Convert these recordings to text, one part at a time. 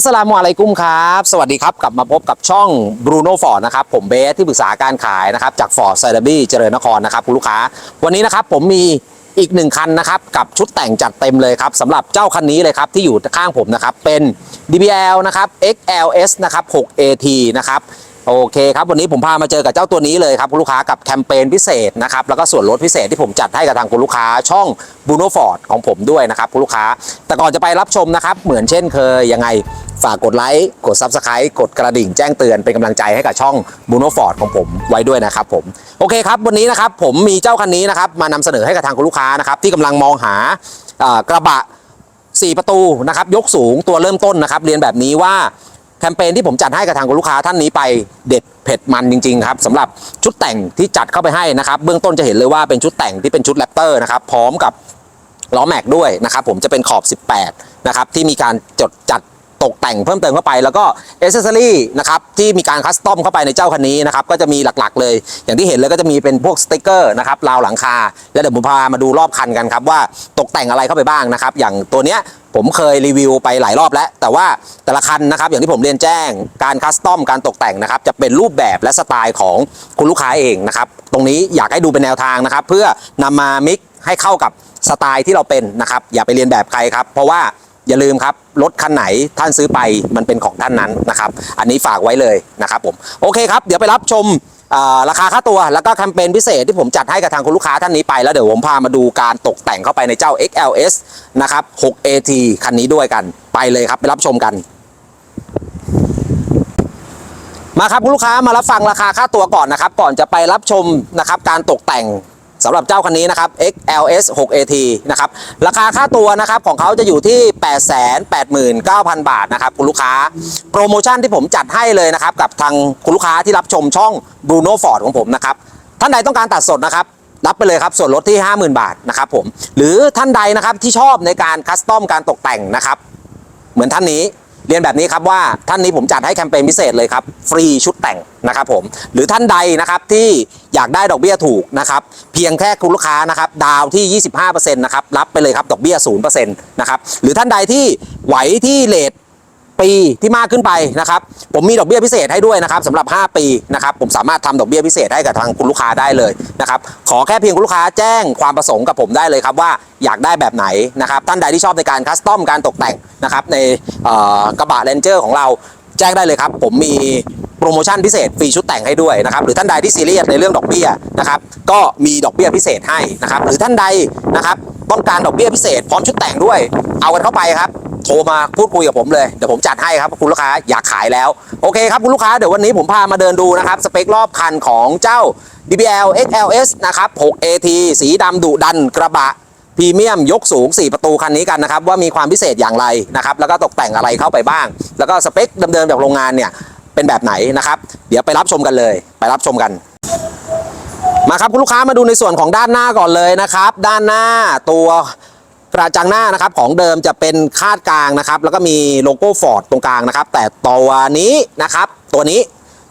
สสลามุอะลัยกุมครับ สวัสดีครับ กลับมาพบกับช่อง Bruno Ford นะครับ ผมเบสที่ปรึกษาการขายนะครับ จาก Ford s i d e r b y เจริญนครนะครับคุณลูกค้า วันนี้นะครับผมมีอีกหนึ่งคันนะครับกับชุดแต่งจัดเต็มเลยครับสำหรับเจ้าคันนี้เลยครับที่อยู่ข้างผมนะครับเป็น DBL นะครับ XLS นะครับ 6AT นะครับโอเคครับวันนี้ผมพามาเจอกับเจ้าตัวนี้เลยครับคุณลูกค้ากับแคมเปญพิเศษนะครับแล้วก็ส่วนลดพิเศษที่ผมจัดให้กับทางคุณลูกค้าช่อง Bruno Ford ของผมด้วยนะครับคุณลูกค้า แต่ก่อนจะไปรับชมนะครับเหมือนเช่นเคยยังไง ฝากกดไลค์ กด Subscribe กดกระดิ่งแจ้งเตือนเป็นกำลังใจให้กับช่อง Bruno Ford ของผมไว้ด้วยนะครับผม โอเคครับ วันนี้นะครับผมมีเจ้าคันนี้นะครับมานำเสนอให้กับทางคุณลูกค้านะครับที่กำลังมองหากระบะ 4 ประตูนะครับยกสูงตัวเริ่มต้นนะครับเรียนแบบนี้ว่าแคมเปญที่ผมจัดให้กับทางคุณลูกค้าท่านนี้ไปเด็ดเผ็ดมันจริงๆครับสำหรับชุดแต่งที่จัดเข้าไปให้นะครับเบื้องต้นจะเห็นเลยว่าเป็นชุดแต่งที่เป็นชุดแรปเตอร์นะครับพร้อมกับล้อแม็กด้วยนะครับผมจะเป็นขอบ 18 นะครับที่มีการจดจัด ตกแต่งเพิ่มเติมเข้าไป แล้วก็เอเซอรี่นะครับที่มีการคัสตอมเข้าไปในเจ้าคันนี้นะครับก็จะมีหลักๆ เลย อย่างที่เห็นเลยก็จะมีเป็นพวกสติกเกอร์นะครับราวหลังคา แล้วเดี๋ยวผมพามาดูรอบคันกันครับว่าตกแต่งอะไรเข้าไปบ้างนะครับอย่างตัวเนี้ยผมเคยรีวิวไปหลายรอบแล้ว แต่ว่าแต่ละคันนะครับอย่างที่ผมเรียนแจ้งการคัสตอมการตกแต่งนะครับจะเป็นรูปแบบและสไตล์ของคุณลูกค้าเองนะครับตรงนี้อยากให้ดูเป็นแนวทางนะครับเพื่อนำมามิกให้เข้ากับสไตล์ที่เราเป็นนะครับอย่าไปเรียนแบบใครครับ เพราะว่า อย่าลืมครับรถคันไหนท่านซื้อไปมันเป็นของท่านนั้นนะครับ อันนี้ฝากไว้เลยนะครับผมโอเคครับ เดี๋ยวไปรับชมราคาค่าตัวแล้วก็แคมเปญพิเศษที่ผมจัดให้กับทางคุณลูกค้าท่านนี้ไป แล้วเดี๋ยวผมพามาดูการตกแต่งเข้าไปในเจ้า XLS นะครับ 6AT คันนี้ด้วยกันไปเลยครับ ไปรับชมกัน มาครับคุณลูกค้ามารับฟังราคาค่าตัวก่อนนะครับ ก่อนจะไปรับชมนะครับการตกแต่ง สำหรับเจ้าคันนี้นะครับ XLS 6AT นะครับราคาค่าตัวนะครับของเขาจะอยู่ที่ 889,000 บาทนะครับคุณลูกค้า โปรโมชั่นที่ผมจัดให้เลยนะครับกับทางคุณลูกค้าที่รับชมช่อง Bruno Ford ของผมนะครับท่านใดต้องการตัดสดนะครับรับไปเลยครับส่วนลดที่ 50,000 บาทนะครับผมหรือท่านใดนะครับที่ชอบในการคัสตอมการตกแต่งนะครับเหมือนท่านนี้ เรียนแบบนี้ครับว่าท่านนี้ผมจัดให้แคมเปญพิเศษเลยครับ ฟรีชุดแต่งนะครับผมหรือท่านใดนะครับที่อยากได้ดอกเบี้ยถูกนะครับเพียงแค่คุณลูกค้านะครับดาวที่ 25%นะครับรับไปเลยครับดอกเบี้ย0%นะครับหรือท่านใดที่ไหวที่เลท ปีที่มากขึ้นไปนะครับผมมีดอกเบี้ยพิเศษให้ด้วยนะครับสำหรับ 5 ปีนะครับผมสามารถทำดอกเบี้ยพิเศษให้กับทางคุณลูกค้าได้เลยนะครับขอแค่เพียงคุณลูกค้าแจ้งความประสงค์กับผมได้เลยครับว่าอยากได้แบบไหนนะครับท่านใดที่ชอบในการคัสตอมการตกแต่งนะครับในกระบะเลนเจอร์ของเราแจ้งได้เลยครับผมมีโปรโมชั่นพิเศษฟรีชุดแต่งให้ด้วยนะครับหรือท่านใดที่ซีเรียสในเรื่องดอกเบี้ยนะครับก็มีดอกเบี้ยพิเศษให้นะครับหรือท่านใดนะครับต้องการดอกเบี้ยพิเศษพร้อมชุดแต่งด้วย เอากันเข้าไปครับ โทรมาพูดคุยกับผมเลยเดี๋ยวผมจัดให้ครับคุณลูกค้าอยากขายแล้ว โอเคครับคุณลูกค้าเดี๋ยววันนี้ผมพามาเดินดูนะครับ สเปครอบคันของเจ้า DBL XLS นะครับ 6AT สีดำดุดันกระบะพรีเมียมยกสูง 4 ประตูคันนี้กันนะครับว่ามีความพิเศษอย่างไรนะครับแล้วก็ตกแต่งอะไรเข้าไปบ้าง แล้วก็สเปคเดิมๆจากโรงงานเนี่ยเป็นแบบไหนนะครับ เดี๋ยวไปรับชมกันเลย ไปรับชมกันมาครับคุณลูกค้ามาดูในส่วนของด้านหน้าก่อนเลยนะครับ ด้านหน้าตัว กระจังหน้านะครับของเดิมจะเป็นคาดกลางนะครับ แล้วก็มีโลโก้ฟอร์ดตรงกลางนะครับ แต่ตัวนี้นะครับ ตัวนี้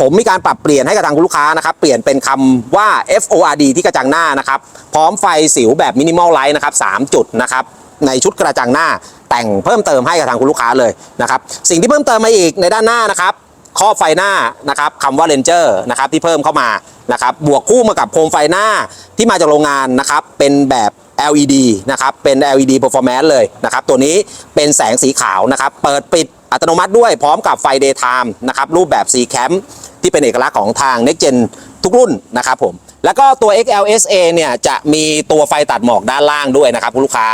ผมมีการปรับเปลี่ยนให้กับทางคุณลูกค้านะครับ เปลี่ยนเป็นคำว่า FORD ที่กระจังหน้านะครับ พร้อมไฟสิวแบบมินิมอลไลท์นะครับ3จุดนะครับในชุดกระจังหน้าแต่งเพิ่มเติมให้กับทางคุณลูกค้าเลยนะครับ สิ่งที่เพิ่มเติมมาอีกในด้านหน้านะครับครอบไฟหน้านะครับคำว่าเลนเจอร์นะครับที่เพิ่มเข้ามานะครับบวกคู่มากับโคมไฟหน้าที่มาจากโรงงานนะครับเป็นแบบ LED นะครับเป็น LED performance เลยนะครับตัวนี้เป็นแสงสีขาวนะครับเปิดปิดอัตโนมัติด้วยพร้อมกับไฟ daytime นะครับรูปแบบ C cam ที่เป็นเอกลักษณ์ของทาง Next Gen ทุกรุ่นนะครับผมแล้วก็ตัว XLSA เนี่ยจะมีตัวไฟตัดหมอกด้านล่างด้วยนะครับคุณลูกค้า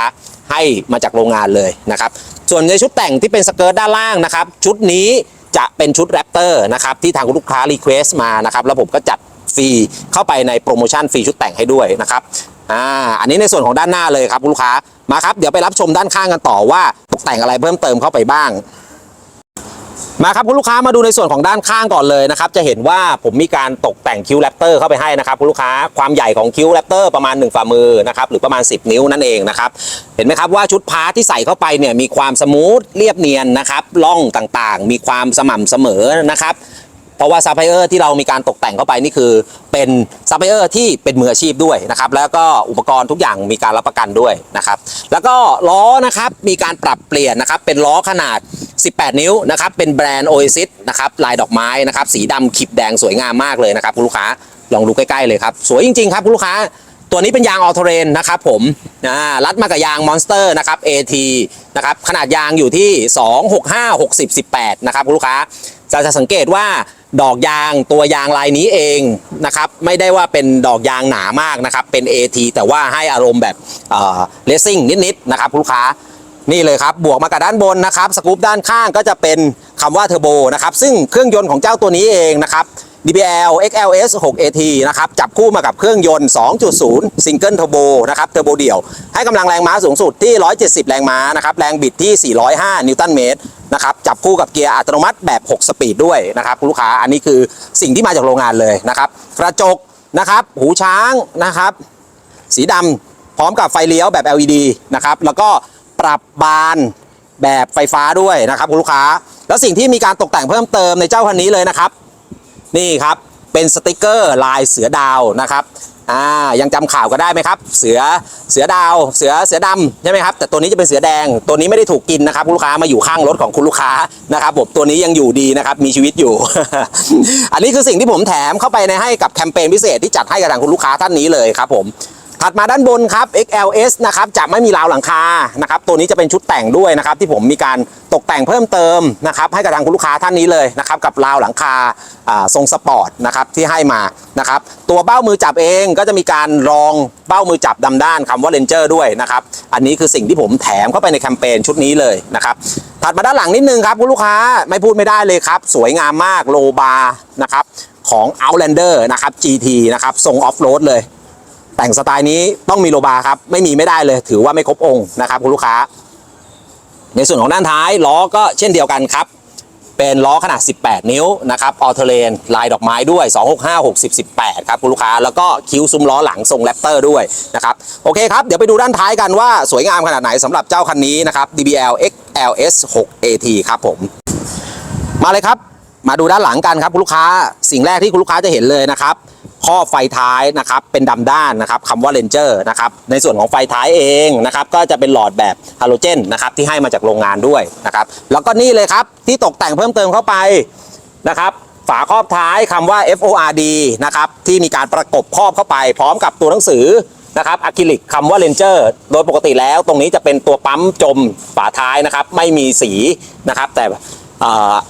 ให้มาจากโรงงานเลยนะครับส่วนในชุดแต่งที่เป็นสเกิร์ตด้านล่างนะครับชุดนี้จะเป็นชุดแรปเตอร์นะครับที่ทางคุณลูกค้ารีเควสมานะครับแล้วผมก็จัดฟรีเข้าไปในโปรโมชั่นฟรีชุดแต่งให้ด้วยนะครับ อ่าอันนี้ในส่วนของด้านหน้าเลยครับคุณลูกค้ามาครับเดี๋ยวไปรับชมด้านข้างกันต่อว่าตกแต่งอะไรเพิ่มเติมเข้าไปบ้าง มาครับคุณลูกค้ามาดูในส่วนของด้านข้างก่อนเลยนะครับ จะเห็นว่าผมมีการตกแต่งคิ้วแรปเตอร์เข้าไปให้นะครับคุณลูกค้าความใหญ่ของคิ้วแรปเตอร์ประมาณ 1 ฝ่ามือนะครับหรือประมาณ 10 นิ้วนั่นเองนะครับเห็นไหมครับว่าชุดพาร์ทที่ใส่เข้าไปเนี่ยมีความสมูทเรียบเนียนนะครับล่องต่างๆ มีความสม่ำเสมอนะครับ เพราะว่าซัพพลายเออร์ที่เรามีการตกแต่งเข้าไปนี่คือเป็นซัพพลายเออร์ที่เป็นมืออาชีพด้วยนะครับแล้วก็อุปกรณ์ทุกอย่างมีการรับประกันด้วยนะครับแล้วก็ล้อนะครับมีการปรับเปลี่ยนนะครับเป็นล้อขนาด 18 นิ้วนะครับเป็นแบรนด์ Oasis นะครับลายดอกไม้นะครับสีดำขีบแดงสวยงามมากเลยนะครับคุณลูกค้าลองดูใกล้ๆเลยครับสวยจริงๆครับคุณลูกค้าตัวนี้เป็นยางออ t เทเรนนะครับผมอ่ารัดมากับยางมอนสเตอร์นะครับ AT นะครับขนาดยางอยู่ที่ 2 6 5 60 18 นะครับคุณลูกค้าจะจะสังเกตว่า ดอกยางตัวยางลายนี้เองนะครับไม่ได้ว่าเป็นดอกยางหนามากนะครับเป็น AT แต่ว่าให้อารมณ์แบบเลสซิ่งนิดๆนะครับลูกค้านี่เลยครับบวกมากับด้านบนนะครับสกูปด้านข้างก็จะเป็นคำว่าเทอร์โบนะครับซึ่งเครื่องยนต์ของเจ้าตัวนี้เองนะครับ DBL XLS 6 AT นะครับจับคู่มากับเครื่องยนต์ 2.0ซิงเกิลเทอร์โบนะครับเทอร์โบเดี่ยว ให้กำลังแรงม้าสูงสุดที่ 170 แรงม้านะครับแรงบิดที่ 405 นิวตันเมตร นะครับจับคู่กับเกียร์อัตโนมัติแบบ 6 สปีดด้วยนะครับคุณลูกค้าอันนี้คือสิ่งที่มาจากโรงงานเลยนะครับกระจกนะครับหูช้างนะครับ สีดำพร้อมกับไฟเลี้ยวแบบ LED นะครับแล้วก็ปรับบานแบบไฟฟ้าด้วยนะครับคุณลูกค้า แล้วสิ่งที่มีการตกแต่งเพิ่มเติมในเจ้าคันนี้เลยนะครับ นี่ครับเป็นสติกเกอร์ลายเสือดาวนะครับ อ่ายังจำข่าวก็ได้ไหมครับ เสือเสือดาว เสือเสือดำใช่ไหมครับแต่ตัวนี้จะเป็นเสือแดงตัวนี้ไม่ได้ถูกกินนะครับลูกค้ามาอยู่ข้างรถของคุณลูกค้านะครับผมตัวนี้ยังอยู่ดีนะครับมีชีวิตอยู่ อันนี้คือสิ่งที่ผมแถมเข้าไปในให้กับแคมเปญพิเศษที่จัดให้กับทางคุณลูกค้าท่านนี้เลยครับผม ถัดมาด้านบนครับ XLS นะครับจะไม่มีราวหลังคานะครับตัวนี้จะเป็นชุดแต่งด้วยนะครับที่ผมมีการตกแต่งเพิ่มเติมนะครับให้กับทางคุณลูกค้าท่านนี้เลยนะครับกับราวหลังคาทรงสปอร์ตนะครับที่ให้มานะครับตัวเบ้ามือจับเองก็จะมีการรองเบ้ามือจับดำด้านคำว่าเลนเจอร์ด้วยนะครับอันนี้คือสิ่งที่ผมแถมเข้าไปในแคมเปญชุดนี้เลยนะครับถัดมาด้านหลังนิดนึงครับคุณลูกค้าไม่พูดไม่ได้เลยครับ สวยงามมากโลบาร์นะครับของ Outlander นะครับ GT นะครับทรงออฟโรดเลย แต่งสไตล์นี้ต้องมีโลบาร์ครับไม่มีไม่ได้เลย ถือว่าไม่ครบองค์นะครับคุณลูกค้า ในส่วนของด้านท้ายล้อก็เช่นเดียวกันครับ เป็นล้อขนาด 18 นิ้วนะครับออเทเลนลายดอกไม้ด้วย 265 60 18 ครับคุณลูกค้าแล้วก็คิ้วซุ้มล้อหลังทรงแรปเตอร์ด้วยนะครับโอเคครับ เดี๋ยวไปดูด้านท้ายกันว่าสวยงามขนาดไหนสำหรับเจ้าคันนี้นะครับ DBL XLS 6 AT ครับผม มาเลยครับ มาดูด้านหลังกันครับคุณลูกค้าสิ่งแรกที่คุณลูกค้าจะเห็นเลยนะครับ ข้อไฟท้ายนะครับเป็นดำด้านนะครับคำว่าเลนเจอร์นะครับในส่วนของไฟท้ายเองนะครับก็จะเป็นหลอดแบบฮาโลเจนนะครับที่ให้มาจากโรงงานด้วยนะครับแล้วก็นี่เลยครับที่ตกแต่งเพิ่มเติมเข้าไปนะครับฝาครอบท้ายคำว่า FORD นะครับที่มีการประกบครอบเข้าไป พร้อมกับตัวหนังสือนะครับอะคริลิกคำว่าเลนเจอร์โดยปกติแล้วตรงนี้จะเป็นตัวปั๊มจมฝาท้ายนะครับไม่มีสีนะครับแต่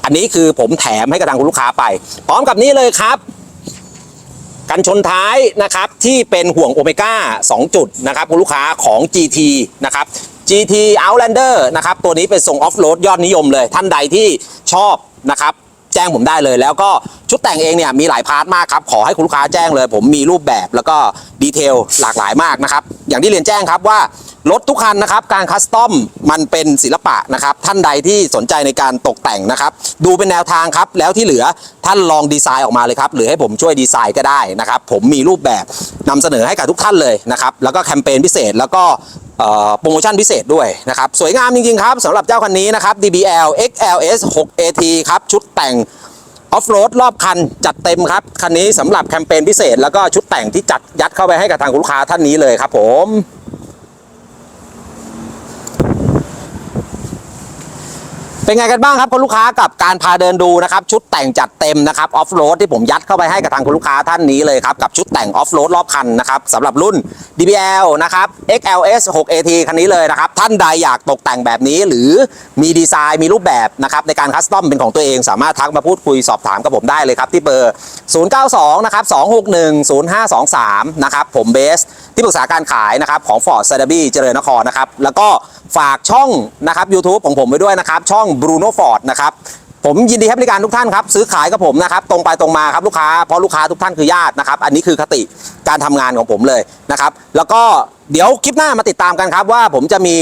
อันนี้คือผมแถมให้กับทางคุณลูกค้าไป พร้อมกับนี้เลยครับ กันชนท้ายนะครับที่เป็นห่วงโอเมก้า2จุดนะครับคุณลูกค้าของ GT นะครับ GT Outlander นะครับตัวนี้เป็นทรงออฟโรดยอดนิยมเลย ท่านใดที่ชอบนะครับ จ้งผมได้เลย แล้วก็ชุดแต่งเองเนี่ยมีหลายพาร์ทมากครับขอให้คุณลูกค้าแจ้งเลย ผมมีรูปแบบแล้วก็ดีเทลหลากหลายมากนะครับอย่างที่เรียนแจ้งครับว่ารถทุกคันนะครับการคัสตอมมันเป็นศิลปะนะครับท่านใดที่สนใจในการตกแต่งนะครับดูเป็นแนวทางครับแล้วที่เหลือท่านลองดีไซน์ออกมาเลยครับหรือให้ผมช่วยดีไซน์ก็ได้นะครับผมมีรูปแบบนำเสนอให้กับทุกท่านเลยนะครับแล้วก็แคมเปญพิเศษแล้วก็ โปรโมชั่นพิเศษด้วยนะครับ สวยงามจริง ๆ ครับสำหรับเจ้าคันนี้นะครับ DBL XLS 6 AT ครับ ชุดแต่งออฟโรดรอบคันจัดเต็มครับ คันนี้สำหรับแคมเปญพิเศษ แล้วก็ชุดแต่งที่จัดยัดเข้าไปให้กับทางลูกค้าท่านนี้เลยครับผม เป็นไงกันบ้างครับคุณลูกค้ากับการพาเดินดูนะครับชุดแต่งจัดเต็มนะครับออฟโรดที่ผมยัดเข้าไปให้กับทางคุณลูกค้าท่านนี้เลยครับกับชุดแต่งออฟโรดรอบคันนะครับสำหรับรุ่น DBL นะครับ XLS 6 AT คันนี้เลยนะครับท่านใดอยากตกแต่งแบบนี้หรือมีดีไซน์มีรูปแบบนะครับในการคัสตอมเป็นของตัวเอง สามารถทักมาพูดคุยสอบถามกับผมได้เลยครับที่เบอร์ 092 นะครับ 261 0523 นะครับผมเบส ที่ปรึกษาการขายนะครับของ Ford s a d a b y เจริญนครนะครับแล้วก็ฝากช่องนะครับ YouTube ของผมไว้ด้วยนะครับ ช่อง Bruno Ford นะครับผมยินดีให้บริการทุกท่านครับซื้อขายกับผมนะครับตรงไปตรงมาครับลูกค้าเพราะลูกค้าทุกท่านคือญาตินะครับ อันนี้คือคติการทำงานของผมเลยนะครับ แล้วก็เดี๋ยวคลิปหน้ามาติดตามกันครับ ว่าผมจะมี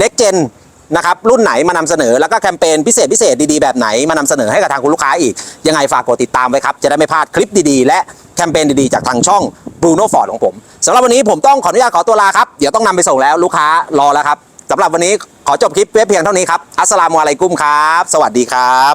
next gen นะครับรุ่นไหนมานำเสนอแล้วก็แคมเปญพิเศษพิเศษดีๆแบบไหนมานำเสนอให้กับทางคุณลูกค้าอีก ยังไงฝากกดติดตามไว้ครับ จะได้ไม่พลาดคลิปดีๆ และแคมเปญดีๆ จากทางช่อง บูโน่ฟอร์ดของผมสำหรับวันนี้ผมต้องขออนุญาตขอตัวลาครับ เดี๋ยวต้องนำไปส่งแล้วลูกค้ารอแล้วครับสำหรับวันนี้ขอจบคลิปเพียงเท่านี้ครับ อัสสลามุอะลัยกุมครับ สวัสดีครับ